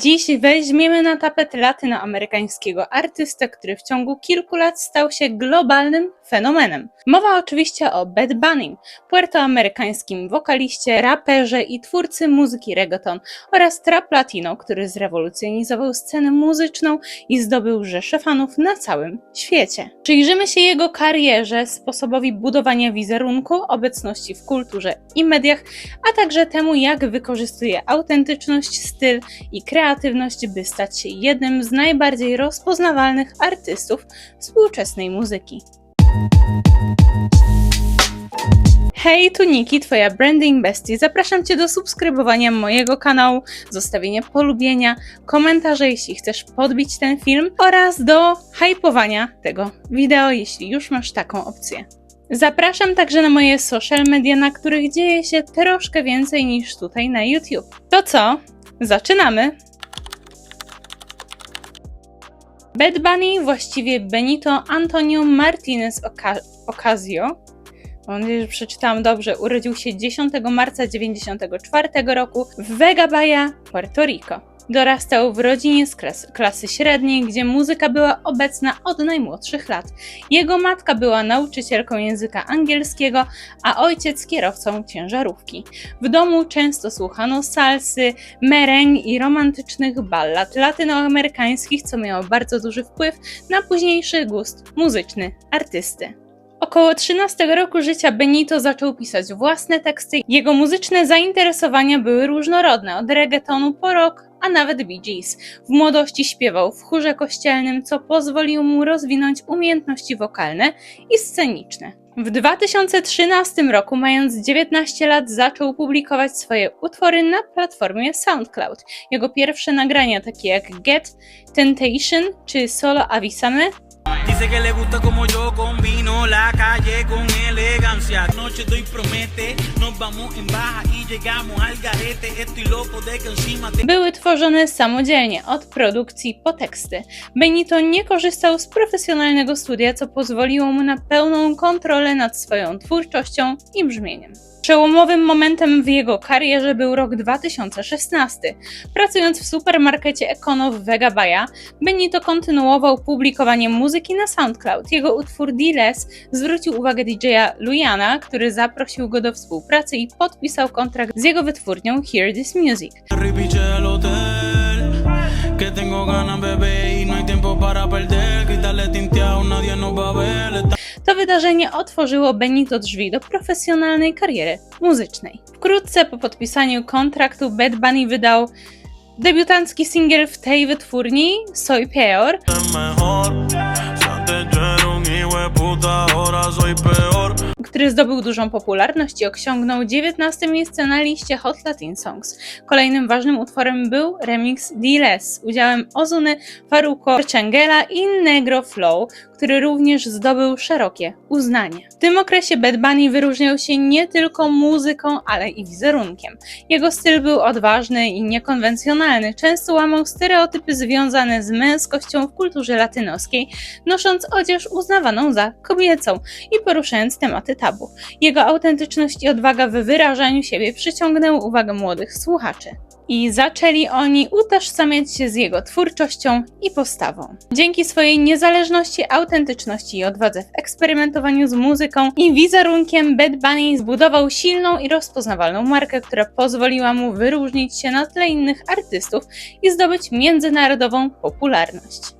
Dziś weźmiemy na tapet latynoamerykańskiego artystę, który w ciągu kilku lat stał się globalnym fenomenem. Mowa oczywiście o Bad Bunny, puertoamerykańskim wokaliście, raperze i twórcy muzyki reggaeton oraz trap latino, który zrewolucjonizował scenę muzyczną i zdobył rzesze fanów na całym świecie. Przyjrzymy się jego karierze, sposobowi budowania wizerunku, obecności w kulturze i mediach, a także temu, jak wykorzystuje autentyczność, styl i kreatywność, by stać się jednym z najbardziej rozpoznawalnych artystów współczesnej muzyki. Hej, tu Niki, Twoja Branding Bestie. Zapraszam Cię do subskrybowania mojego kanału, zostawienia polubienia, komentarza, jeśli chcesz podbić ten film oraz do hypowania tego wideo, jeśli już masz taką opcję. Zapraszam także na moje social media, na których dzieje się troszkę więcej niż tutaj na YouTube. To co? Zaczynamy! Bad Bunny, właściwie Benito Antonio Martinez Oca- Ocasio, mam nadzieję, że przeczytałam dobrze, urodził się 10 marca 1994 roku w Vega Bahia, Puerto Rico. Dorastał w rodzinie z klas- klasy średniej, gdzie muzyka była obecna od najmłodszych lat. Jego matka była nauczycielką języka angielskiego, a ojciec kierowcą ciężarówki. W domu często słuchano salsy, mereng i romantycznych ballad latynoamerykańskich, co miało bardzo duży wpływ na późniejszy gust muzyczny artysty. Około 13 roku życia Benito zaczął pisać własne teksty. Jego muzyczne zainteresowania były różnorodne, od reggaetonu po rock, a nawet Bee Gees. W młodości śpiewał w chórze kościelnym, co pozwoliło mu rozwinąć umiejętności wokalne i sceniczne. W 2013 roku, mając 19 lat, zaczął publikować swoje utwory na platformie SoundCloud. Jego pierwsze nagrania, takie jak Get, Temptation czy Solo Avisame, Dice que le gusta como yo combino la calle con elegancia. Noche doy promete, nos vamos en baja y llegamos al garete. Estoy loco de que encima te były tworzone samodzielnie, od produkcji po teksty. Benito nie korzystał z profesjonalnego studia, co pozwoliło mu na pełną kontrolę nad swoją twórczością i brzmieniem. Przełomowym momentem w jego karierze był rok 2016. Pracując w supermarkecie Econo w Vega Bahia, Benito kontynuował publikowanie muzyki na SoundCloud. Jego utwór D-Less zwrócił uwagę DJ-a Lujana, który zaprosił go do współpracy i podpisał kontrakt z jego wytwórnią Hear This Music. To wydarzenie otworzyło Benito drzwi do profesjonalnej kariery muzycznej. Wkrótce po podpisaniu kontraktu Bad Bunny wydał debiutancki singiel w tej wytwórni Soy Peor, który zdobył dużą popularność i osiągnął 19 miejsce na liście Hot Latin Songs. Kolejnym ważnym utworem był remix D-Less z udziałem Ozuny, Faruko, Changela i Negro Flow, który również zdobył szerokie uznanie. W tym okresie Bad Bunny wyróżniał się nie tylko muzyką, ale i wizerunkiem. Jego styl był odważny i niekonwencjonalny, często łamał stereotypy związane z męskością w kulturze latynoskiej, nosząc odzież uznawaną za kobiecą i poruszając tematy tabu. Jego autentyczność i odwaga w wyrażaniu siebie przyciągnęły uwagę młodych słuchaczy. I zaczęli oni utożsamiać się z jego twórczością i postawą. Dzięki swojej niezależności, autentyczności i odwadze w eksperymentowaniu z muzyką i wizerunkiem, Bad Bunny zbudował silną i rozpoznawalną markę, która pozwoliła mu wyróżnić się na tle innych artystów i zdobyć międzynarodową popularność.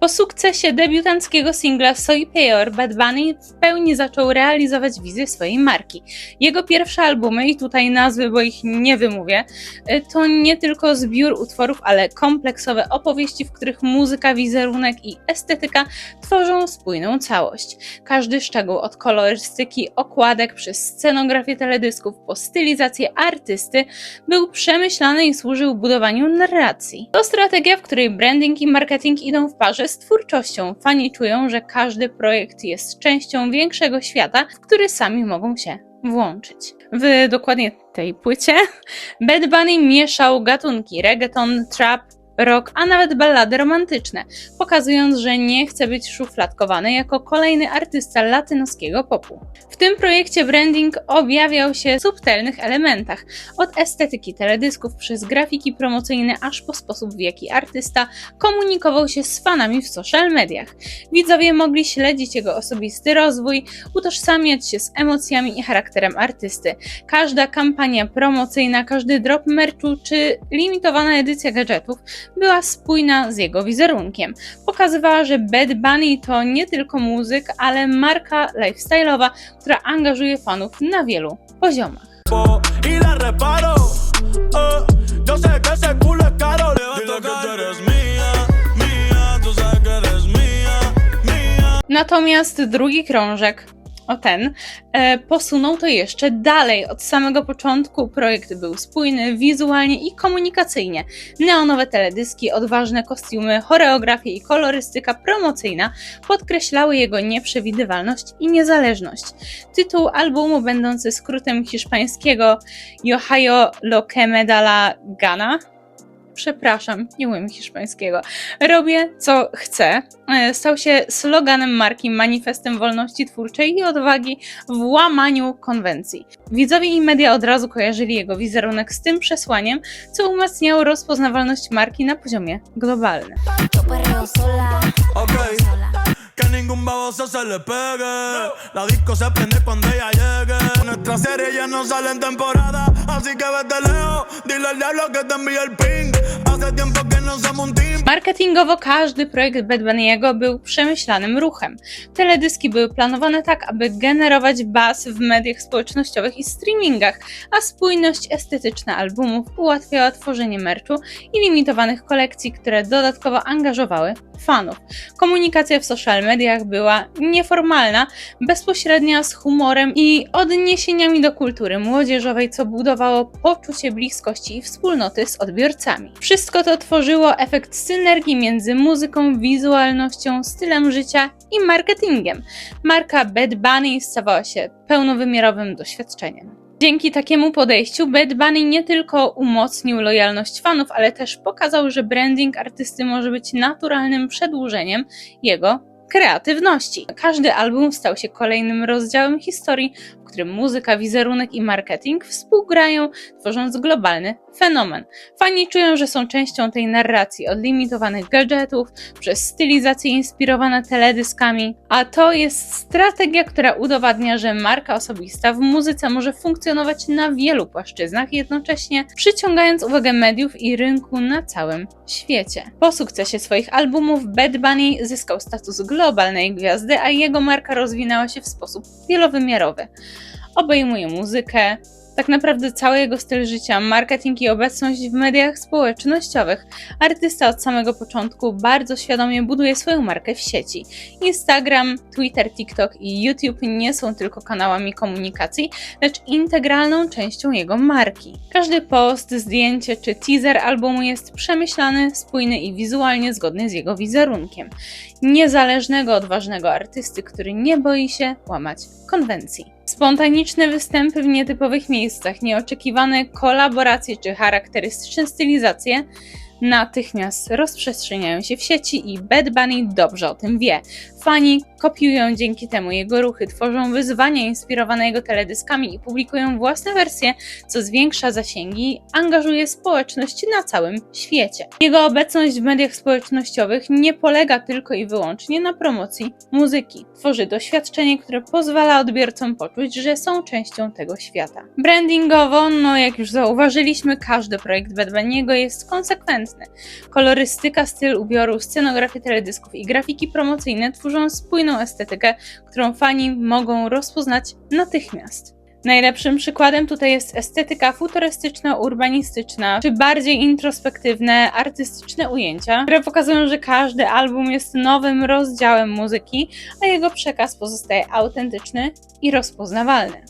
Po sukcesie debiutanckiego singla Soy Peor, Bad Bunny w pełni zaczął realizować wizję swojej marki. Jego pierwsze albumy, i tutaj nazwy, bo ich nie wymówię, y, to nie tylko zbiór utworów, ale kompleksowe opowieści, w których muzyka, wizerunek i estetyka tworzą spójną całość. Każdy szczegół od kolorystyki okładek przez scenografię teledysków po stylizację artysty był przemyślany i służył budowaniu narracji. To strategia, w której branding i marketing idą w parze z twórczością. Fani czują, że każdy projekt jest częścią większego świata, w który sami mogą się włączyć. W dokładnie tej płycie Bad Bunny mieszał gatunki reggaeton, trap, rock, a nawet ballady romantyczne, pokazując, że nie chce być szufladkowany jako kolejny artysta latynoskiego popu. W tym projekcie branding objawiał się w subtelnych elementach, od estetyki teledysków przez grafiki promocyjne aż po sposób w jaki artysta komunikował się z fanami w social mediach. Widzowie mogli śledzić jego osobisty rozwój, utożsamiać się z emocjami i charakterem artysty. Każda kampania promocyjna, każdy drop merchu czy limitowana edycja gadżetów była spójna z jego wizerunkiem. Pokazywała, że Bad Bunny to nie tylko muzyk, ale marka lifestyle'owa, która angażuje fanów na wielu poziomach. Natomiast drugi krążek, o ten, e, posunął to jeszcze dalej. Od samego początku projekt był spójny wizualnie i komunikacyjnie. Neonowe teledyski, odważne kostiumy, choreografie i kolorystyka promocyjna podkreślały jego nieprzewidywalność i niezależność. Tytuł albumu, będący skrótem hiszpańskiego Yohayo lo que me da la gana, przepraszam, nie umiem hiszpańskiego. Robię co chcę. E, Stał się sloganem marki, manifestem wolności twórczej i odwagi w łamaniu konwencji. Widzowie i media od razu kojarzyli jego wizerunek z tym przesłaniem, co umacniało rozpoznawalność marki na poziomie globalnym. Yo perreo sola. Ok. sola. Que ningún baboso se le pegue. La disco se prende cuando ella llegue. Nuestras series ya no salen temporada. Así que vete lejos. Dile al diablo que te envíe el ping. Hace tiempo que Marketingowo każdy projekt Bad Bunny'ego był przemyślanym ruchem. Teledyski były planowane tak, aby generować buzz w mediach społecznościowych i streamingach, a spójność estetyczna albumów ułatwiała tworzenie merchu i limitowanych kolekcji, które dodatkowo angażowały fanów. Komunikacja w social mediach była nieformalna, bezpośrednia, z humorem i odniesieniami do kultury młodzieżowej, co budowało poczucie bliskości i wspólnoty z odbiorcami. Wszystko to tworzyło efekt synergii między muzyką, wizualnością, stylem życia i marketingiem. Marka Bad Bunny stawała się pełnowymiarowym doświadczeniem. Dzięki takiemu podejściu Bad Bunny nie tylko umocnił lojalność fanów, ale też pokazał, że branding artysty może być naturalnym przedłużeniem jego kreatywności. Każdy album stał się kolejnym rozdziałem historii, w którym muzyka, wizerunek i marketing współgrają, tworząc globalny fenomen. Fani czują, że są częścią tej narracji od limitowanych gadżetów, przez stylizacje inspirowane teledyskami, a to jest strategia, która udowadnia, że marka osobista w muzyce może funkcjonować na wielu płaszczyznach, jednocześnie przyciągając uwagę mediów i rynku na całym świecie. Po sukcesie swoich albumów Bad Bunny zyskał status globalnej gwiazdy, a jego marka rozwinęła się w sposób wielowymiarowy. Obejmuje muzykę, tak naprawdę cały jego styl życia, marketing i obecność w mediach społecznościowych. Artysta od samego początku bardzo świadomie buduje swoją markę w sieci. Instagram, Twitter, TikTok i YouTube nie są tylko kanałami komunikacji, lecz integralną częścią jego marki. Każdy post, zdjęcie czy teaser albumu jest przemyślany, spójny i wizualnie zgodny z jego wizerunkiem. Niezależnego, odważnego artysty, który nie boi się łamać konwencji. Spontaniczne występy w nietypowych miejscach, nieoczekiwane kolaboracje czy charakterystyczne stylizacje natychmiast rozprzestrzeniają się w sieci i Bad Bunny dobrze o tym wie. Fani kopiują dzięki temu jego ruchy, tworzą wyzwania inspirowane jego teledyskami i publikują własne wersje, co zwiększa zasięgi i angażuje społeczność na całym świecie. Jego obecność w mediach społecznościowych nie polega tylko i wyłącznie na promocji muzyki. Tworzy doświadczenie, które pozwala odbiorcom poczuć, że są częścią tego świata. Brandingowo, no jak już zauważyliśmy, każdy projekt Bad Bunny'ego jest konsekwentny. Kolorystyka, styl ubioru, scenografia teledysków i grafiki promocyjne tworzą spójną estetykę, którą fani mogą rozpoznać natychmiast. Najlepszym przykładem tutaj jest estetyka futurystyczna, urbanistyczna, czy bardziej introspektywne, artystyczne ujęcia, które pokazują, że każdy album jest nowym rozdziałem muzyki, a jego przekaz pozostaje autentyczny i rozpoznawalny.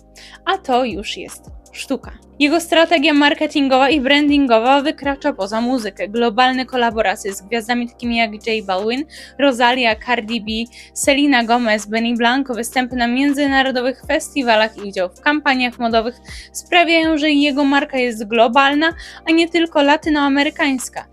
A to już jest sztuka. Jego strategia marketingowa i brandingowa wykracza poza muzykę. Globalne kolaboracje z gwiazdami takimi jak J Balwin, Rosalia, Cardi B, Selena Gomez, Benny Blanco, występy na międzynarodowych festiwalach i udział w kampaniach modowych sprawiają, że jego marka jest globalna, a nie tylko latynoamerykańska.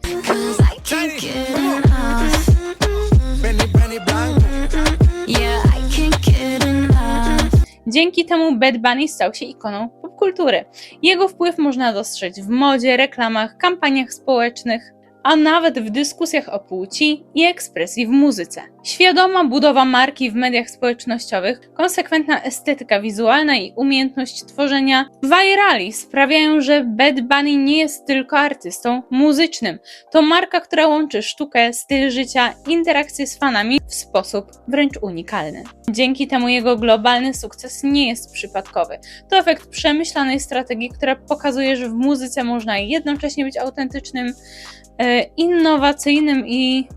Dzięki temu Bad Bunny stał się ikoną popkultury. Jego wpływ można dostrzec w modzie, reklamach, kampaniach społecznych, a nawet w dyskusjach o płci i ekspresji w muzyce. Świadoma budowa marki w mediach społecznościowych, konsekwentna estetyka wizualna i umiejętność tworzenia virali sprawiają, że Bad Bunny nie jest tylko artystą muzycznym. To marka, która łączy sztukę, styl życia, interakcje z fanami w sposób wręcz unikalny. Dzięki temu jego globalny sukces nie jest przypadkowy. To efekt przemyślanej strategii, która pokazuje, że w muzyce można jednocześnie być autentycznym, e, innowacyjnym i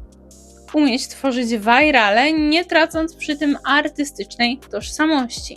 umieć tworzyć virale, nie tracąc przy tym artystycznej tożsamości.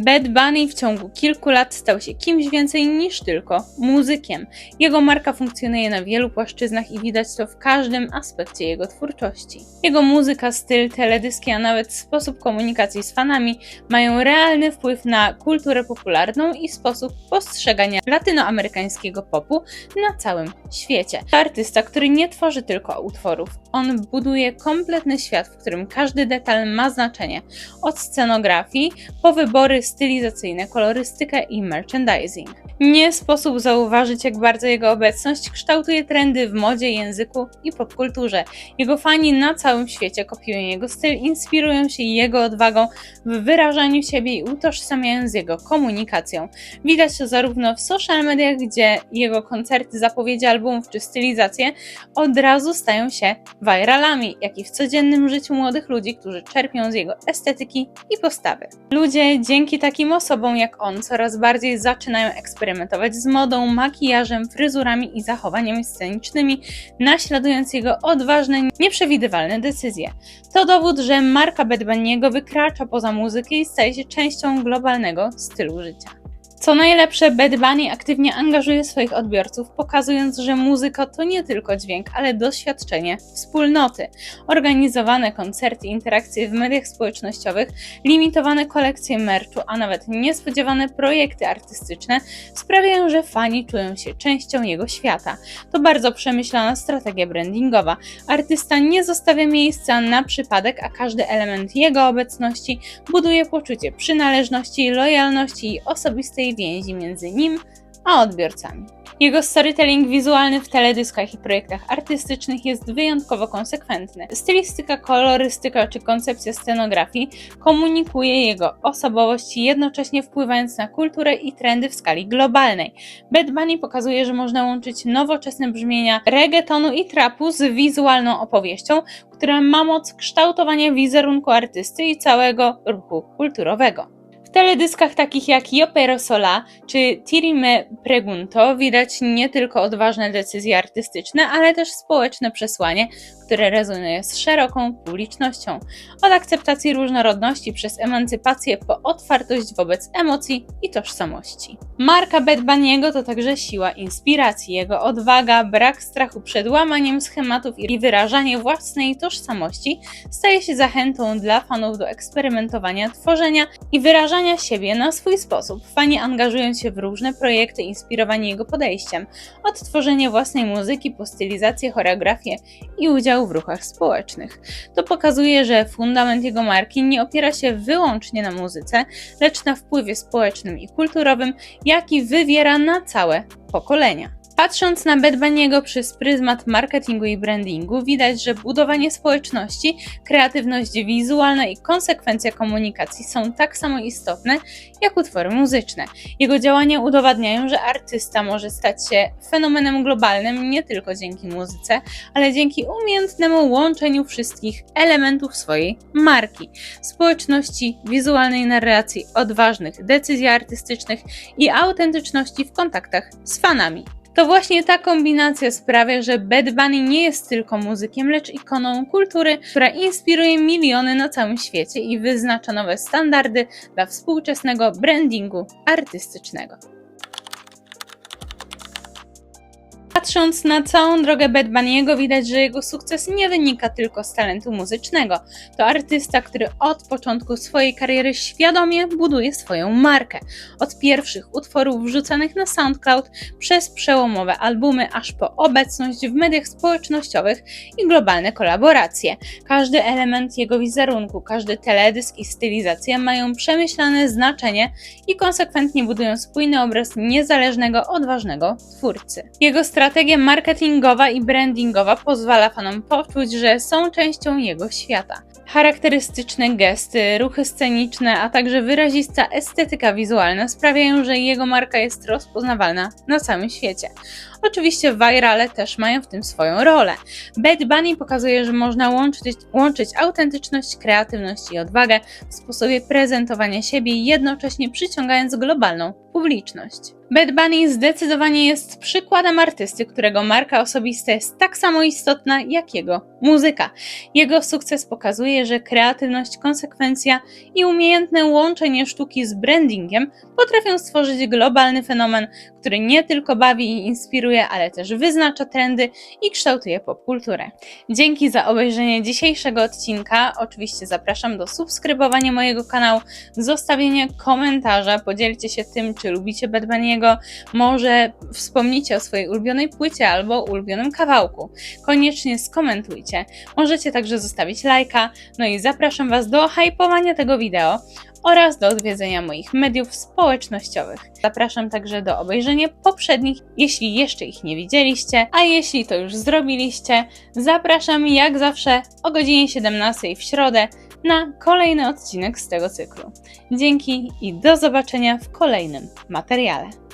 Bad Bunny w ciągu kilku lat stał się kimś więcej niż tylko muzykiem. Jego marka funkcjonuje na wielu płaszczyznach i widać to w każdym aspekcie jego twórczości. Jego muzyka, styl, teledyski, a nawet sposób komunikacji z fanami mają realny wpływ na kulturę popularną i sposób postrzegania latynoamerykańskiego popu na całym świecie. To artysta, który nie tworzy tylko utworów, on buduje kompletny świat, w którym każdy detal ma znaczenie. Od scenografii po wybory stylizacyjne, kolorystykę i merchandising. Nie sposób zauważyć, jak bardzo jego obecność kształtuje trendy w modzie, języku i popkulturze. Jego fani na całym świecie kopiują jego styl, inspirują się jego odwagą w wyrażaniu siebie i utożsamiają z jego komunikacją. Widać to zarówno w social mediach, gdzie jego koncerty, zapowiedzi albumów czy stylizacje od razu stają się viralami, jak i w codziennym życiu młodych ludzi, którzy czerpią z jego estetyki i postawy. Ludzie dzięki takim osobom jak on coraz bardziej zaczynają eksperymentować z modą, makijażem, fryzurami i zachowaniami scenicznymi, naśladując jego odważne, nieprzewidywalne decyzje. To dowód, że marka Bad Bunny'ego wykracza poza muzykę i staje się częścią globalnego stylu życia. Co najlepsze, Bad Bunny aktywnie angażuje swoich odbiorców, pokazując, że muzyka to nie tylko dźwięk, ale doświadczenie wspólnoty. Organizowane koncerty, interakcje w mediach społecznościowych, limitowane kolekcje merchu, a nawet niespodziewane projekty artystyczne sprawiają, że fani czują się częścią jego świata. To bardzo przemyślana strategia brandingowa. Artysta nie zostawia miejsca na przypadek, a każdy element jego obecności buduje poczucie przynależności, lojalności i osobistej więzi między nim a odbiorcami. Jego storytelling wizualny w teledyskach i projektach artystycznych jest wyjątkowo konsekwentny. Stylistyka, kolorystyka czy koncepcja scenografii komunikuje jego osobowość, jednocześnie wpływając na kulturę i trendy w skali globalnej. Bad Bunny pokazuje, że można łączyć nowoczesne brzmienia reggaetonu i trapu z wizualną opowieścią, która ma moc kształtowania wizerunku artysty i całego ruchu kulturowego. Teledyskach takich jak Yo Pero Sola czy Tiri Me Pregunto widać nie tylko odważne decyzje artystyczne, ale też społeczne przesłanie, które rezonuje z szeroką publicznością. Od akceptacji różnorodności przez emancypację po otwartość wobec emocji i tożsamości. Marka Bad Bunny'ego to także siła inspiracji. Jego odwaga, brak strachu przed łamaniem schematów i wyrażanie własnej tożsamości staje się zachętą dla fanów do eksperymentowania, tworzenia i wyrażania siebie na swój sposób. Fani angażują się w różne projekty inspirowani jego podejściem, od tworzenia własnej muzyki po stylizację, choreografię i udział w ruchach społecznych. To pokazuje, że fundament jego marki nie opiera się wyłącznie na muzyce, lecz na wpływie społecznym i kulturowym, jaki wywiera na całe pokolenia. Patrząc na Bad Bunny'ego przez pryzmat marketingu i brandingu, widać, że budowanie społeczności, kreatywność wizualna i konsekwencja komunikacji są tak samo istotne jak utwory muzyczne. Jego działania udowadniają, że artysta może stać się fenomenem globalnym nie tylko dzięki muzyce, ale dzięki umiejętnemu łączeniu wszystkich elementów swojej marki społeczności, wizualnej narracji, odważnych decyzji artystycznych i autentyczności w kontaktach z fanami. To właśnie ta kombinacja sprawia, że Bad Bunny nie jest tylko muzykiem, lecz ikoną kultury, która inspiruje miliony na całym świecie i wyznacza nowe standardy dla współczesnego brandingu artystycznego. Patrząc na całą drogę Bad Bunny'ego widać, że jego sukces nie wynika tylko z talentu muzycznego. To artysta, który od początku swojej kariery świadomie buduje swoją markę. Od pierwszych utworów wrzucanych na SoundCloud przez przełomowe albumy, aż po obecność w mediach społecznościowych i globalne kolaboracje. Każdy element jego wizerunku, każdy teledysk i stylizacja mają przemyślane znaczenie i konsekwentnie budują spójny obraz niezależnego, odważnego twórcy. Jego strategia marketingowa i brandingowa pozwala fanom poczuć, że są częścią jego świata. Charakterystyczne gesty, ruchy sceniczne, a także wyrazista estetyka wizualna sprawiają, że jego marka jest rozpoznawalna na całym świecie. Oczywiście virale też mają w tym swoją rolę. Bad Bunny pokazuje, że można łączyć, łączyć autentyczność, kreatywność i odwagę w sposobie prezentowania siebie, jednocześnie przyciągając globalną publiczność. Bad Bunny zdecydowanie jest przykładem artysty, którego marka osobista jest tak samo istotna jak jego muzyka. Jego sukces pokazuje, że kreatywność, konsekwencja i umiejętne łączenie sztuki z brandingiem potrafią stworzyć globalny fenomen, który nie tylko bawi i inspiruje, ale też wyznacza trendy i kształtuje popkulturę. Dzięki za obejrzenie dzisiejszego odcinka. Oczywiście zapraszam do subskrybowania mojego kanału, zostawienia komentarza, podzielcie się tym, czy lubicie Bad Bunny'ego, może wspomnijcie o swojej ulubionej płycie albo ulubionym kawałku. Koniecznie skomentujcie. Możecie także zostawić lajka, no i zapraszam Was do hypowania tego wideo oraz do odwiedzenia moich mediów społecznościowych. Zapraszam także do obejrzenia poprzednich, jeśli jeszcze ich nie widzieliście, a jeśli to już zrobiliście, zapraszam jak zawsze o godzinie 17 w środę na kolejny odcinek z tego cyklu. Dzięki i do zobaczenia w kolejnym materiale.